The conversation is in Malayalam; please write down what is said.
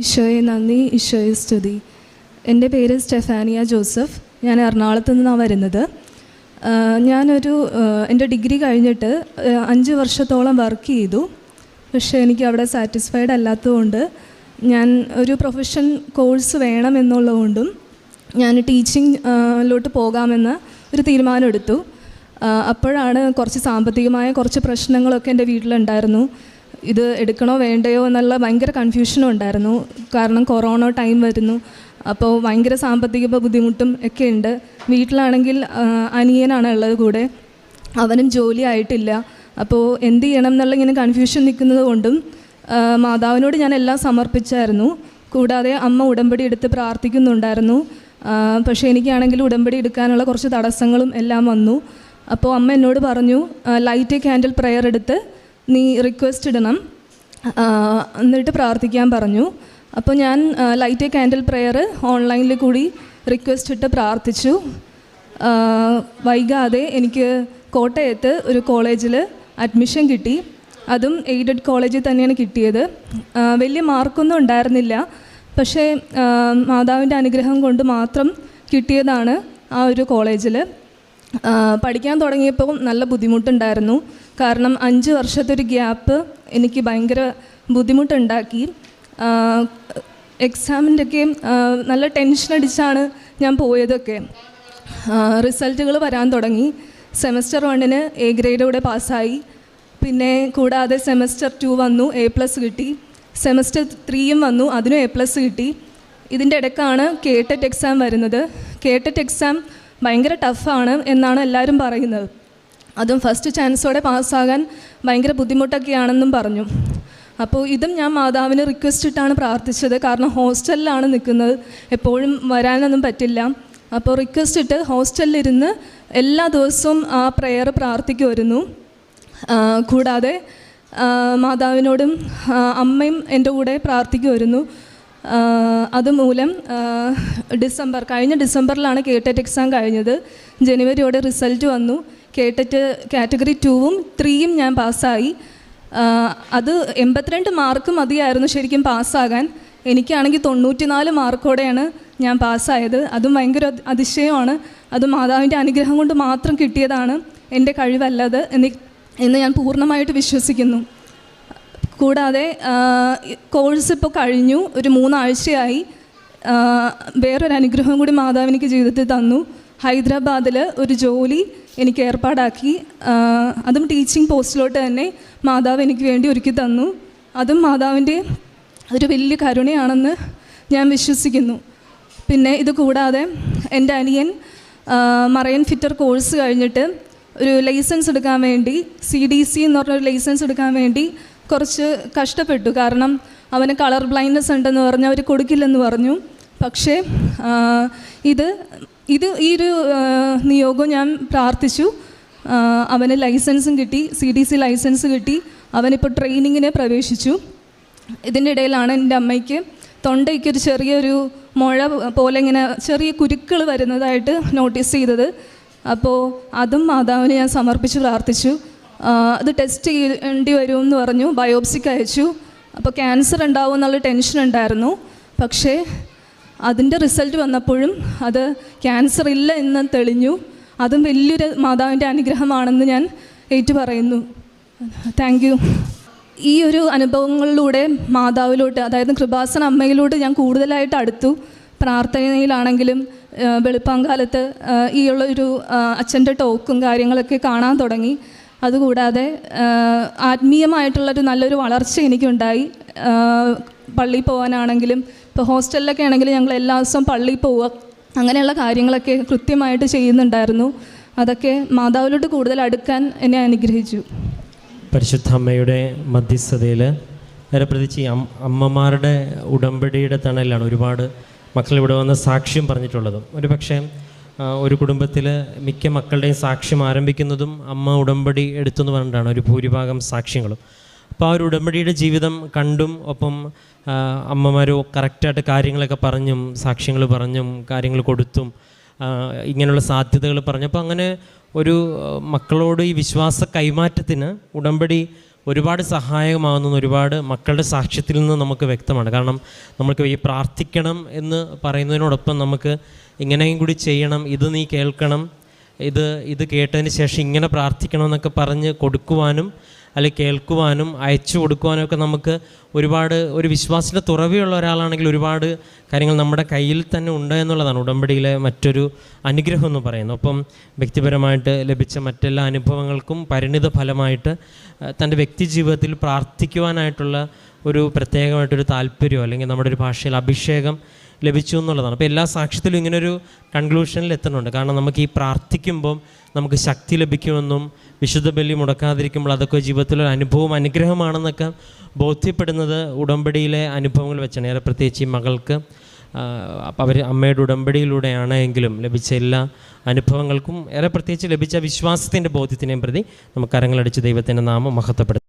ഈശോയെ നന്ദി ഈശോയെ സ്തുതി. എന്റെ പേര് സ്റ്റെഫാനിയ ജോസഫ്. ഞാൻ എറണാകുളത്ത് നിന്നാണ് വരുന്നത്. ഞാനൊരു എന്റെ ഡിഗ്രി കഴിഞ്ഞിട്ട് അഞ്ച് വർഷത്തോളം വർക്ക് ചെയ്തു. പക്ഷേ എനിക്ക് അവിടെ സാറ്റിസ്ഫൈഡ് അല്ലാത്തതുകൊണ്ട് ഞാൻ ഒരു പ്രൊഫഷൻ കോഴ്സ് വേണമെന്നുള്ളതുകൊണ്ടും ഞാൻ ടീച്ചിങ് ലോട്ട് പോകാമെന്ന് ഒരു തീരുമാനമെടുത്തു. അപ്പോഴാണ് കുറച്ച് സാമ്പത്തികമായ കുറച്ച് പ്രശ്നങ്ങളൊക്കെ എന്റെ വീട്ടിലുണ്ടായിരുന്നു. ഇത് എടുക്കണോ വേണ്ടയോ എന്നുള്ള ഭയങ്കര കൺഫ്യൂഷനും ഉണ്ടായിരുന്നു. കാരണം കൊറോണ ടൈം വരുന്നു. അപ്പോൾ ഭയങ്കര സാമ്പത്തിക ബുദ്ധിമുട്ടും ഒക്കെ ഉണ്ട്. വീട്ടിലാണെങ്കിൽ അനിയനാണ് ഉള്ളത് കൂടെ. അവനും ജോലി ആയിട്ടില്ല. അപ്പോൾ എന്ത് ചെയ്യണം എന്നുള്ള ഇങ്ങനെ കൺഫ്യൂഷൻ നിൽക്കുന്നത് കൊണ്ടും മാതാവിനോട് ഞാൻ എല്ലാം സമർപ്പിച്ചായിരുന്നു. കൂടാതെ അമ്മ ഉടമ്പടി എടുത്ത് പ്രാർത്ഥിക്കുന്നുണ്ടായിരുന്നു. പക്ഷേ എനിക്കാണെങ്കിൽ ഉടമ്പടി എടുക്കാനുള്ള കുറച്ച് തടസ്സങ്ങളും എല്ലാം വന്നു. അപ്പോൾ അമ്മ എന്നോട് പറഞ്ഞു ലൈറ്റ് ക്യാൻഡിൽ പ്രെയർ എടുത്ത് നീ റിക്വസ്റ്റ് ഇടണം. എന്നിട്ട് പ്രാർത്ഥിക്കാൻ പറഞ്ഞു. അപ്പോൾ ഞാൻ ലൈറ്റ് എ ക്യാൻഡിൽ പ്രെയർ ഓൺലൈനിൽ കൂടി റിക്വസ്റ്റ് ഇട്ട് പ്രാർത്ഥിച്ചു. വൈകാതെ എനിക്ക് കോട്ടയത്ത് ഒരു കോളേജിൽ അഡ്മിഷൻ കിട്ടി. അതും എയ്ഡഡ് കോളേജിൽ തന്നെയാണ് കിട്ടിയത്. വലിയ മാർക്കൊന്നും ഉണ്ടായിരുന്നില്ല. പക്ഷേ മാതാവിന്റെ അനുഗ്രഹം കൊണ്ട് മാത്രം കിട്ടിയതാണ് ആ ഒരു കോളേജിൽ പഠിക്കാൻ തുടങ്ങിയപ്പോൾ നല്ല ബുദ്ധിമുട്ടുണ്ടായിരുന്നു. കാരണം അഞ്ച് വർഷത്തെ ഒരു ഗ്യാപ്പ് എനിക്ക് ഭയങ്കര ബുദ്ധിമുട്ടുണ്ടാക്കി. എക്സാമിന്റെ ഒക്കെ നല്ല ടെൻഷൻ അടിച്ചാണ് ഞാൻ പോയതൊക്കെ. റിസൾട്ടുകൾ വരാൻ തുടങ്ങി. സെമസ്റ്റർ വണ്ണിന് എ ഗ്രേഡോടെ പാസ്സായി. പിന്നെ കൂടാതെ സെമസ്റ്റർ ടു വന്നു എ പ്ലസ് കിട്ടി. സെമസ്റ്റർ ത്രീയും വന്നു അതിനും എ പ്ലസ് കിട്ടി. ഇതിന്റെ ഇടയ്ക്കാണ് കേട്ടറ്റ് എക്സാം വരുന്നത്. കേട്ടറ്റ് എക്സാം ഭയങ്കര ടഫാണ് എന്നാണ് എല്ലാവരും പറയുന്നത്. അതും ഫസ്റ്റ് ചാൻസോടെ പാസ്സാകാൻ ഭയങ്കര ബുദ്ധിമുട്ടൊക്കെയാണെന്നും പറഞ്ഞു. അപ്പോൾ ഇതും ഞാൻ മാതാവിന് റിക്വസ്റ്റ് ഇട്ടാണ് പ്രാർത്ഥിച്ചത്. കാരണം ഹോസ്റ്റലിലാണ് നിൽക്കുന്നത്. എപ്പോഴും വരാനൊന്നും പറ്റില്ല. അപ്പോൾ റിക്വസ്റ്റ് ഇട്ട് ഹോസ്റ്റലിലിരുന്ന് എല്ലാ ദിവസവും ആ പ്രെയർ പ്രാർത്ഥിക്കുമായിരുന്നു. കൂടാതെ മാതാവിനോടും അമ്മയും എന്റെ കൂടെ പ്രാർത്ഥിക്കുമായിരുന്നു. അതുമൂലം ഡിസംബർ കഴിഞ്ഞ ഡിസംബറിലാണ് കേട്ടറ്റ് എക്സാം കഴിഞ്ഞത്. ജനുവരിയോടെ റിസൾട്ട് വന്നു. കേട്ടറ്റ് കാറ്റഗറി ടൂവും ത്രീയും ഞാൻ പാസ്സായി. അത് എൺപത്തിരണ്ട് മാർക്ക് മതിയായിരുന്നു ശരിക്കും പാസ്സാകാൻ. എനിക്കാണെങ്കിൽ തൊണ്ണൂറ്റിനാല് മാർക്കോടെയാണ് ഞാൻ പാസ്സായത്. അതും ഭയങ്കര അത് അതിശയമാണ്. അത് മാതാവിന്റെ അനുഗ്രഹം കൊണ്ട് മാത്രം കിട്ടിയതാണ് എന്റെ കഴിവല്ലത് എന്ന് എന്ന് ഞാൻ പൂർണമായിട്ട് വിശ്വസിക്കുന്നു. കൂടാതെ കോഴ്സ് ഇപ്പോൾ കഴിഞ്ഞു. ഒരു മൂന്നാഴ്ചയായി. വേറൊരു അനുഗ്രഹം കൂടി മാതാവ് എനിക്ക് ജീവിതത്തിൽ തന്നു. ഹൈദരാബാദിൽ ഒരു ജോലി എനിക്ക് ഏർപ്പാടാക്കി. അതും ടീച്ചിങ് പോസ്റ്റിലോട്ട് തന്നെ മാതാവ് എനിക്ക് വേണ്ടി ഒരുക്കി തന്നു. അതും മാതാവിന്റെ ഒരു വലിയ കരുണയാണെന്ന് ഞാൻ വിശ്വസിക്കുന്നു. പിന്നെ ഇത് കൂടാതെ എന്റെ അനിയൻ മറയൻ ഫിറ്റർ കോഴ്സ് കഴിഞ്ഞിട്ട് ഒരു ലൈസൻസ് എടുക്കാൻ വേണ്ടി സി ഡി സി എന്ന് പറഞ്ഞൊരു ലൈസൻസ് എടുക്കാൻ വേണ്ടി കുറച്ച് കഷ്ടപ്പെട്ടു. കാരണം അവന് കളർ ബ്ലൈൻഡ്നെസ് ഉണ്ടെന്ന് പറഞ്ഞ് അവർ കൊടുക്കില്ലെന്ന് പറഞ്ഞു. പക്ഷേ ഇത് ഇത് ഈ ഒരു നിയോഗം ഞാൻ പ്രാർത്ഥിച്ചു. അവന് ലൈസൻസും കിട്ടി സി ഡി സി ലൈസൻസ് കിട്ടി. അവനിപ്പോൾ ട്രെയിനിങ്ങിന് പ്രവേശിച്ചു. ഇതിന്റെ ഇടയിലാണ് എന്റെ അമ്മയ്ക്ക് തൊണ്ടയ്ക്ക് ഒരു ചെറിയൊരു മുഴ പോലെ ഇങ്ങനെ ചെറിയ കുരുക്കൾ വരുന്നതായിട്ട് നോട്ടീസ് ചെയ്തത്. അപ്പോൾ അതും മാതാവിന് ഞാൻ സമർപ്പിച്ച് പ്രാർത്ഥിച്ചു. അത് ടെസ്റ്റ് ചെയ്യേണ്ടി എന്ന് പറഞ്ഞു ബയോപ്സിക്ക് അയച്ചു. അപ്പോൾ ക്യാൻസർ ഉണ്ടാവും എന്നുള്ള ടെൻഷൻ ഉണ്ടായിരുന്നു. പക്ഷേ അതിന്റെ റിസൾട്ട് വന്നപ്പോഴും അത് ക്യാൻസർ ഇല്ല എന്ന് തെളിഞ്ഞു. അതും വലിയൊരു മാതാവിന്റെ അനുഗ്രഹമാണെന്ന് ഞാൻ ഏറ്റു പറയുന്നു. താങ്ക് യു ഈ ഒരു അനുഭവങ്ങളിലൂടെ മാതാവിലോട്ട് അതായത് കൃപാസന അമ്മയിലോട്ട് ഞാൻ കൂടുതലായിട്ട് അടുത്തു. പ്രാർത്ഥനയിലാണെങ്കിലും വെളുപ്പാങ്കാലത്ത് ഈ ഉള്ള ഒരു അച്ഛന്റെ ടോക്കും കാര്യങ്ങളൊക്കെ കാണാൻ തുടങ്ങി. അതുകൂടാതെ ആത്മീയമായിട്ടുള്ളൊരു നല്ലൊരു വളർച്ച എനിക്കുണ്ടായി. പള്ളിയിൽ പോകാനാണെങ്കിലും ഇപ്പോൾ ഹോസ്റ്റലിലൊക്കെ ആണെങ്കിൽ ഞങ്ങൾ എല്ലാ ദിവസവും പള്ളിയിൽ പോവുക അങ്ങനെയുള്ള കാര്യങ്ങളൊക്കെ കൃത്യമായിട്ട് ചെയ്യുന്നുണ്ടായിരുന്നു. അതൊക്കെ മാതാവിലോട്ട് കൂടുതൽ അടുക്കാൻ എന്നെ അനുഗ്രഹിച്ചു. പരിശുദ്ധ അമ്മയുടെ മധ്യസ്ഥതയിൽ നേരെ പ്രത്യേകിച്ച് ഈ അമ്മമാരുടെ ഉടമ്പടിയുടെ തണലിലാണ് ഒരുപാട് മക്കൾ ഇവിടെ വന്ന് സാക്ഷ്യം പറഞ്ഞിട്ടുള്ളതും. ഒരു പക്ഷേ ഒരു കുടുംബത്തിൽ മിക്ക മക്കളുടെയും സാക്ഷ്യം ആരംഭിക്കുന്നതും അമ്മ ഉടമ്പടി എടുത്തു എന്ന് പറഞ്ഞിട്ടാണ്. ഒരു ഭൂരിഭാഗം സാക്ഷ്യങ്ങളും. അപ്പോൾ ആ ഒരു ഉടമ്പടിയുടെ ജീവിതം കണ്ടും ഒപ്പം അമ്മമാരോ കറക്റ്റായിട്ട് കാര്യങ്ങളൊക്കെ പറഞ്ഞും സാക്ഷ്യങ്ങൾ പറഞ്ഞും കാര്യങ്ങൾ കൊടുത്തും ഇങ്ങനെയുള്ള സാധ്യതകൾ പറഞ്ഞപ്പോൾ അങ്ങനെ ഒരു മക്കളോട് ഈ വിശ്വാസ കൈമാറ്റത്തിന് ഉടമ്പടി ഒരുപാട് സഹായകമാകുന്ന ഒരുപാട് മക്കളുടെ സാക്ഷ്യത്തിൽ നിന്ന് നമുക്ക് വ്യക്തമാണ്. കാരണം നമുക്ക് ഈ പ്രാർത്ഥിക്കണം എന്ന് പറയുന്നതിനോടൊപ്പം നമുക്ക് ഇങ്ങനെയും കൂടി ചെയ്യണം ഇത് നീ കേൾക്കണം ഇത് ഇത് കേട്ടതിന് ശേഷം ഇങ്ങനെ പ്രാർത്ഥിക്കണം എന്നൊക്കെ പറഞ്ഞ് കൊടുക്കുവാനും അല്ലെങ്കിൽ കേൾക്കുവാനും അയച്ചു കൊടുക്കുവാനും ഒക്കെ നമുക്ക് ഒരുപാട് ഒരു വിശ്വാസത്തിന്റെ തുറവിയുള്ള ഒരാളാണെങ്കിൽ ഒരുപാട് കാര്യങ്ങൾ നമ്മുടെ കയ്യിൽ തന്നെ ഉണ്ട് എന്നുള്ളതാണ്. ഉടമ്പടിയിലെ മറ്റൊരു അനുഗ്രഹം എന്ന് പറയുന്നത്. അപ്പം വ്യക്തിപരമായിട്ട് ലഭിച്ച മറ്റെല്ലാ അനുഭവങ്ങൾക്കും പരിണിത ഫലമായിട്ട് തന്റെ വ്യക്തി ജീവിതത്തിൽ പ്രാർത്ഥിക്കുവാനായിട്ടുള്ള ഒരു പ്രത്യേകമായിട്ടൊരു താല്പര്യമോ അല്ലെങ്കിൽ നമ്മുടെ ഒരു ഭാഷയിൽ അഭിഷേകം ലഭിച്ചു എന്നുള്ളതാണ്. അപ്പോൾ എല്ലാ സാക്ഷ്യത്തിലും ഇങ്ങനൊരു കൺക്ലൂഷനിൽ എത്തുന്നുണ്ട്. കാരണം നമുക്ക് ഈ പ്രാർത്ഥിക്കുമ്പം നമുക്ക് ശക്തി ലഭിക്കുമെന്നും വിശുദ്ധ ബലി മുടക്കാതിരിക്കുമ്പോൾ അതൊക്കെ ജീവിതത്തിലൊരു അനുഭവം അനുഗ്രഹമാണെന്നൊക്കെ ബോധ്യപ്പെടുന്നത് ഉടമ്പടിയിലെ അനുഭവങ്ങൾ വെച്ചാണ്. ഏറെ പ്രത്യേകിച്ച് ഈ മകൾക്ക് അവർ അമ്മയുടെ ഉടമ്പടിയിലൂടെയാണ് എങ്കിലും ലഭിച്ച എല്ലാ അനുഭവങ്ങൾക്കും ഏറെ പ്രത്യേകിച്ച് ലഭിച്ച വിശ്വാസത്തിന്റെ ബോധ്യത്തിനെയും പ്രതി നമുക്ക് കരങ്ങളടിച്ച് ദൈവത്തിന്റെ നാമം മഹത്വപ്പെടുത്തും